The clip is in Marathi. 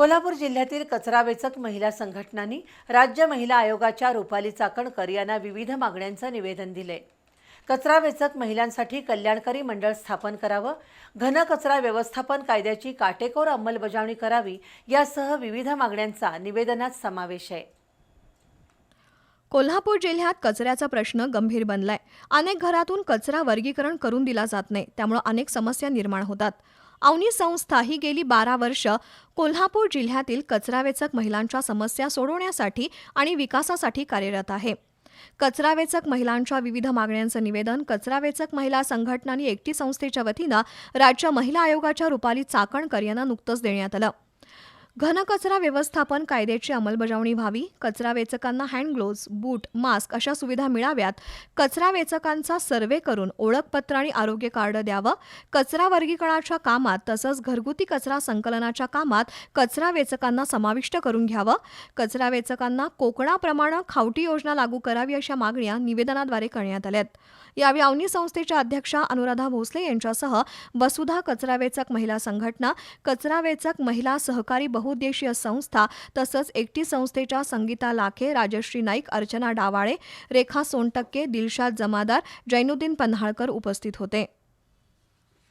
कोल्हापूर जिल्ह्यातील कचरा वेचक महिला संघटनांनी राज्य महिला आयोगाच्या रुपाली चाकणकर यांना विविध मागण्यांचं निवेदन दिले. कचरा वेचक महिलांसाठी कल्याणकारी मंडळ स्थापन करावं घन कचरा व्यवस्थापन कायद्याची काटेकोर अंमलबजावणी करावी यासह विविध मागण्यांचा निवेदनात समावेश आहे. कोल्हापूर जिल्ह्यात कचऱ्याचा प्रश्न गंभीर बनलाय. अनेक घरातून कचरा वर्गीकरण करून दिला जात नाही त्यामुळे अनेक समस्या निर्माण होतात. अवनी संस्था ही गेली बारा वर्ष कोल्हापूर जिल्ह्यातील कचरावेचक महिलांच्या समस्या सोडवण्यासाठी आणि विकासासाठी कार्यरत आहे. कचरावेचक महिलांच्या विविध मागण्यांचं निवेदन कचरावेचक महिला संघटनांनी एकटी संस्थेच्या वतीनं राज्य महिला आयोगाच्या रुपाली चाकणकर यांना नुकतंच देण्यात आलं. घनकचरा व्यवस्थापन कायद्याची अंमलबजावणी व्हावी. कचरा वेचकांना हँड ग्लोव्ज बूट मास्क अशा सुविधा मिळाव्यात. कचरा वेचकांचा सर्वे करून ओळखपत्र आणि आरोग्य कार्ड द्यावं. कचरा वर्गीकरणाच्या कामात तसंच घरगुती कचरा संकलनाच्या कामात कचरा वेचकांना समाविष्ट करून घ्यावं. कचरा वेचकांना कोकणाप्रमाणे खावटी योजना लागू करावी अशा मागण्या निवेदनाद्वारे करण्यात आल्यात. यावेळी अवनी संस्थेच्या अध्यक्षा अनुराधा भोसले यांच्यासह वसुधा कचरावेचक महिला संघटना कचरावेचक महिला सहकारी बहु बहुउद्देशीय संस्था तसंच एकटी संस्थेच्या संगीता लाखे राजश्री नाईक अर्चना डावाळे रेखा सोनटक्के दिलशाद जमादार जैनुद्दीन पन्हाळकर उपस्थित होते.